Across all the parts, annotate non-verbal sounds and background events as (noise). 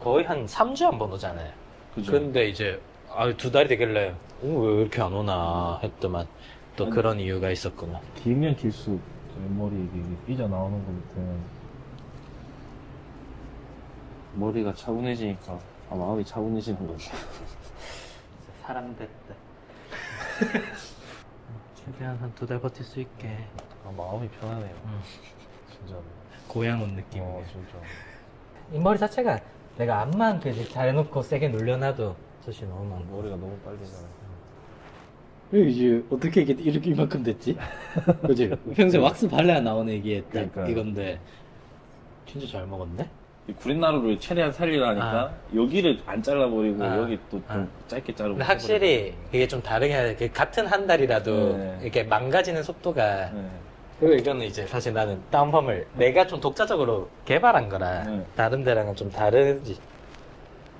거의 한 3주에 한 번 오잖아요. 그죠? 근데 이제 아, 두 달이 되길래 어, 왜 이렇게 안 오나 했더만 또 아니. 그런 이유가 있었구나. 길면 길수록 머리 이게 삐져 나오는 거 밑에 머리가 차분해지니까 아, 마음이 차분해지는 거지. (laughs) 사람 됐다. (laughs) 최대한 한 두 달 버틸 수 있게 아, 마음이 편하네요. 음. 진짜. 고향 온 느낌. 어, 진짜. 이 머리 자체가 내가 앞만 그 잘해놓고 세게 눌려놔도 젖이 너무 많아. 머리가 너무 빨리 자라. 이제 어떻게 이게 이렇게 이만큼 됐지? (laughs) 그지? 평소에 왁스 발라야 나오는 이게 딱 그러니까요. 이건데 진짜 잘 먹었네? 이 구린 나루를 최대한 살리려니까 아. 여기를 안 잘라버리고 아. 여기 또 좀 아. 짧게 자르고. 근데 확실히 이게 좀 다르게 해야 돼. 같은 한 달이라도 네. 이렇게 망가지는 속도가 해버리고. 네. 그리고 이거는 이제 사실 나는 다운펌을 내가 좀 독자적으로 개발한 거라 네. 다른 데랑은 좀 다르지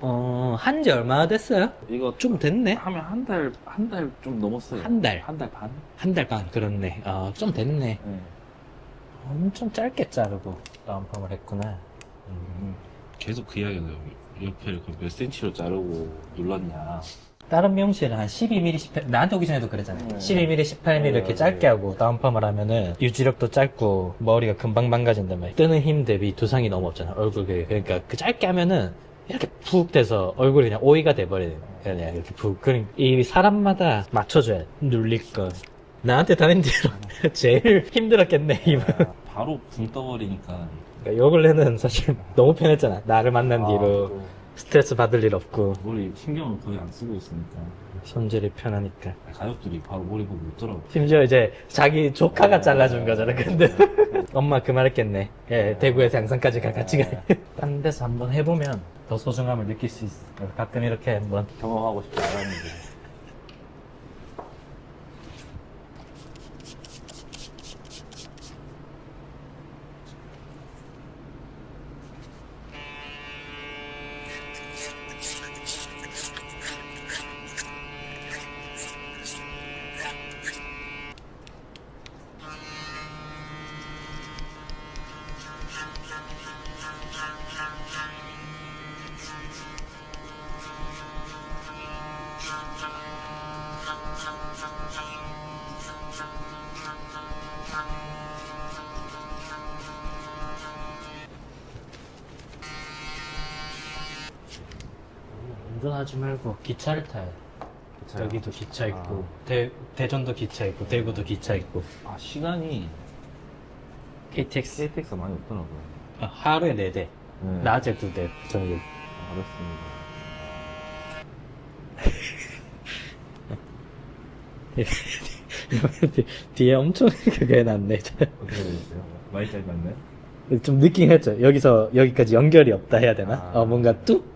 어, 한 지 얼마나 됐어요? 이거 좀 됐네? 하면 한 달, 한 달 좀 넘었어요. 한 달. 한 달 반? 한 달 반, 그렇네. 아, 좀 됐네. 네. 엄청 짧게 자르고 다운펌을 했구나. 음. 계속 그 이야기는 옆에를 그몇 센치로 자르고 눌렀냐. 다른 미용실은 한 12mm, 18, 나한테 오기 전에도 그랬잖아요. 네. 12mm, 18mm 이렇게 네, 짧게 네. 하고 다운펌을 하면은 유지력도 짧고 머리가 금방 망가진단 말이야. 뜨는 힘 대비 두상이 너무 없잖아, 얼굴에. 그러니까 그 짧게 하면은 이렇게 푹 돼서 얼굴이 그냥 오이가 돼버리는 거야. 그냥 이렇게 푹. 그러니까 이 사람마다 맞춰줘야 돼. 눌릴 거. 나한테 다른 뒤로 (laughs) 제일 힘들었겠네, 이분. 아, 바로 붕 떠버리니까. 그러니까 요 근래는 사실 너무 편했잖아. 나를 만난 아, 뒤로 또 스트레스 받을 일 없고 머리 신경을 거의 안 쓰고 있으니까. 손질이 편하니까. 가족들이 바로 머리 보고 웃더라고. 심지어 이제 자기 조카가 네. 잘라준 거잖아. 근데 (laughs) 엄마 그 말했겠네. 예, 대구에서 양산까지 가 같이 가. 딴 데서 한번 해보면 더 소중함을 느낄 수 있어. 가끔 이렇게 한번 경험하고 싶지 않았는데. 운전하지 말고 기차를 타야 돼. 기차요? 여기도 기차 있고 아. 대, 대전도 기차 있고 대구도 기차 있고 아, 시간이 KTX KTX가 많이 없더라고요. 아, 하루에 4대 네. 낮에 2대 저녁에 알았습니다. (laughs) 뒤에 엄청 그거 해놨네 어떻게 되셨어요? 많이 짧았네? 좀 느낌 했죠 여기서 여기까지 연결이 없다 해야 되나? 아. 어 뭔가 뚝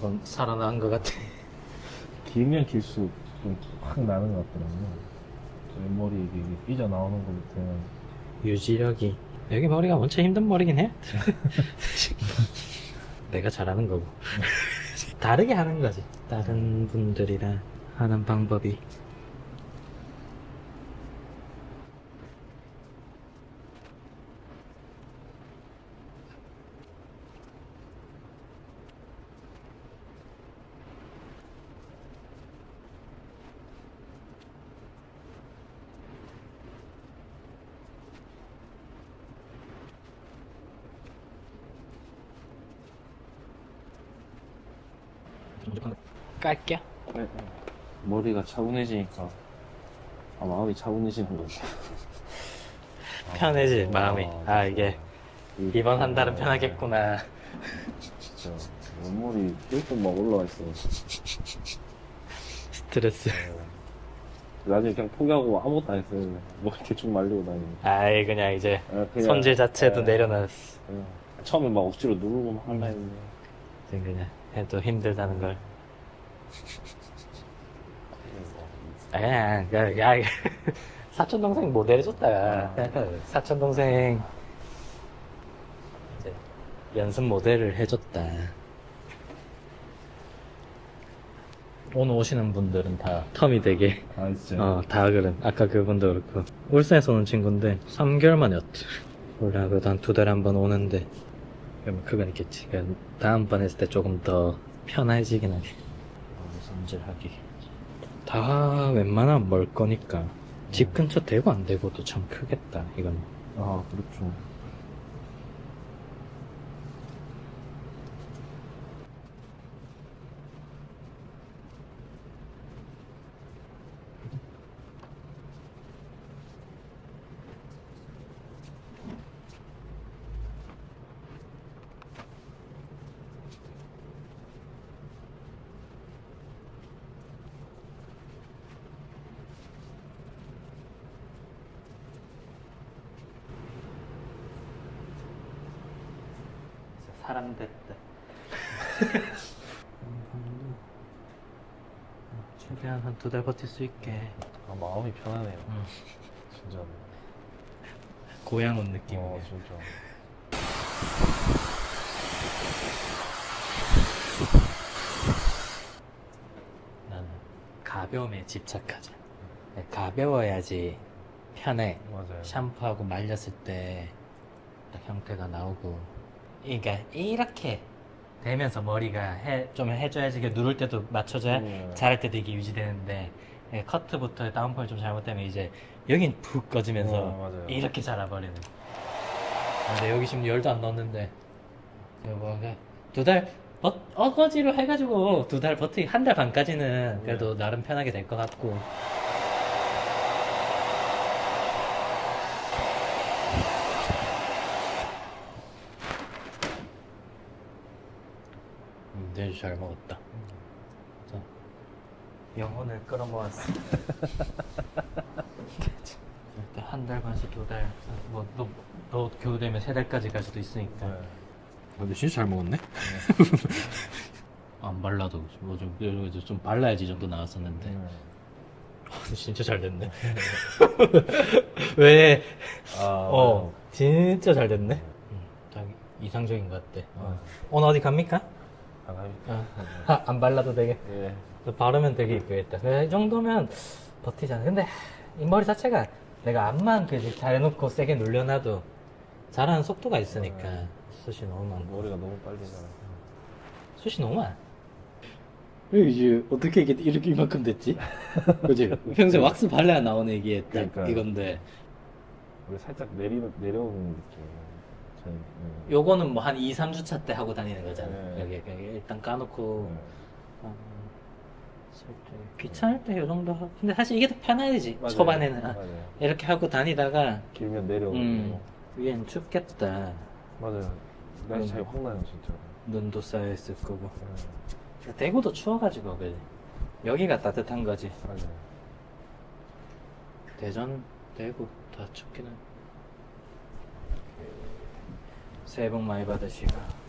조금 살아난 것 같아. (laughs) 길면 길수록 좀 확 나는 것 같더라고요. 저 옆머리 이게 삐져 나오는 거 밑에. 유지력이. 여기 머리가 원체 힘든 머리긴 해. (laughs) 내가 잘하는 거고. (laughs) 다르게 하는 거지. 다른 분들이랑 하는 방법이 깔게. 머리가 차분해지니까. 아, 마음이 차분해지는 거지. (laughs) 편해지 마음이. 아 이게 이- 이번 한 달은 어, 편하겠구나. (laughs) 진짜. 옆머리 뿔뿔 막 올라와 있어. 스트레스. 나중에 그냥 포기하고 아무것도 안 했어요. 머리 대충 말리고 다니는. 아이 그냥 이제 아, 그냥- 손질 자체도 예, 내려놨어 그냥 처음에 막 억지로 누르고 막 할라 했는데. 지금 그냥 해도 힘들다는 걸 야, 야, 야, (laughs) 사촌 동생 모델 해줬다. 사촌 동생 이제 연습 모델을 해줬다. 오늘 오시는 분들은 다 텀이 되게 아 진짜 어, 다 그래. 아까 그분도 그렇고. 울산에서 오는 친구인데, 3개월 만에 왔대. 원래 그래도 한두 달에 한 번 오는데, 그러면 그건 있겠지. 그러니까 다음번 했을 때 조금 더 편해지긴 하지. 어, 손질하기. 다 웬만하면 멀 거니까. 집 근처 되고 안 되고도 참 크겠다, 이건. 아 그렇죠 사람 됐다. 최대한 한 두 달 버틸 수 있게. 아 마음이 편하네요 응. 진짜 고향 온 느낌이네. 어 진짜 나는 가벼움에 집착하자. 가벼워야지 편해. 맞아요 샴푸하고 말렸을 때 딱 형태가 나오고. 그러니까 이렇게 되면서 머리가 해, 좀 해줘야지 이게 누를 때도 맞춰줘야 음. 자랄 때도 이게 유지되는데 예, 커트부터 다운폴 좀 잘못되면 이제 여긴 푹 꺼지면서 어, 맞아요. 이렇게 자라버리는. 근데 여기 지금 열도 안 넣었는데 여보 두달 어거지로 해가지고 두 달 버티기 한 달 반까지는 그래도 나름 편하게 될 것 같고. 음, 내일 잘 먹었다. 자, 영혼을 끌어모았어. 한달 반에서 두 달, 뭐, 너, 너 겨우 되면 세 달까지 갈 수도 있으니까. 네. 근데 진짜 잘 먹었네? (laughs) 안 발라도, 뭐 좀, 이거 좀 발라야지 이 정도 나왔었는데. 네. 진짜 잘 됐네. (laughs) 왜? 아 어, 진짜 잘 됐네. 음, 딱 이상적인 것 같아. 어. 오늘 어디 갑니까? 아, 아, 안 발라도 되게. 예. 바르면 되게 이쁘겠다. 그래, 이 정도면 버티잖아. 근데 이 머리 자체가 내가 앞만 그 잘해놓고 세게 눌려놔도 자라는 속도가 있으니까 숱이 너무 많고. 머리가 너무 빨리 자라 숱이 너무 많아. 왜 이제 어떻게 이게 이렇게 이만큼 됐지? (laughs) 그지? 평소에 왁스 발라야 나오는 이게 딱 그러니까요. 이건데 우리 살짝 내리 내려오는 느낌 저희 네. 요거는 뭐 한 2, 3주차 때 하고 다니는 거잖아. 네. 여기, 여기 일단 까놓고 네. 아, 살짝 귀찮을 때 요 정도 하고. 근데 사실 이게 더 편해야지. 맞아요. 초반에는. 아, 맞아요. 이렇게 하고 다니다가 길면 내려오는 음, 거 위엔 춥겠다. 맞아요 날씨 차이 음. 확 나요 진짜 눈도 쌓여있을 거고. 네. 대구도 추워가지고, 그지? 여기가 따뜻한 거지. 맞아요 대전, 대구 다 춥긴 해. 새해 복 많이 받으시고.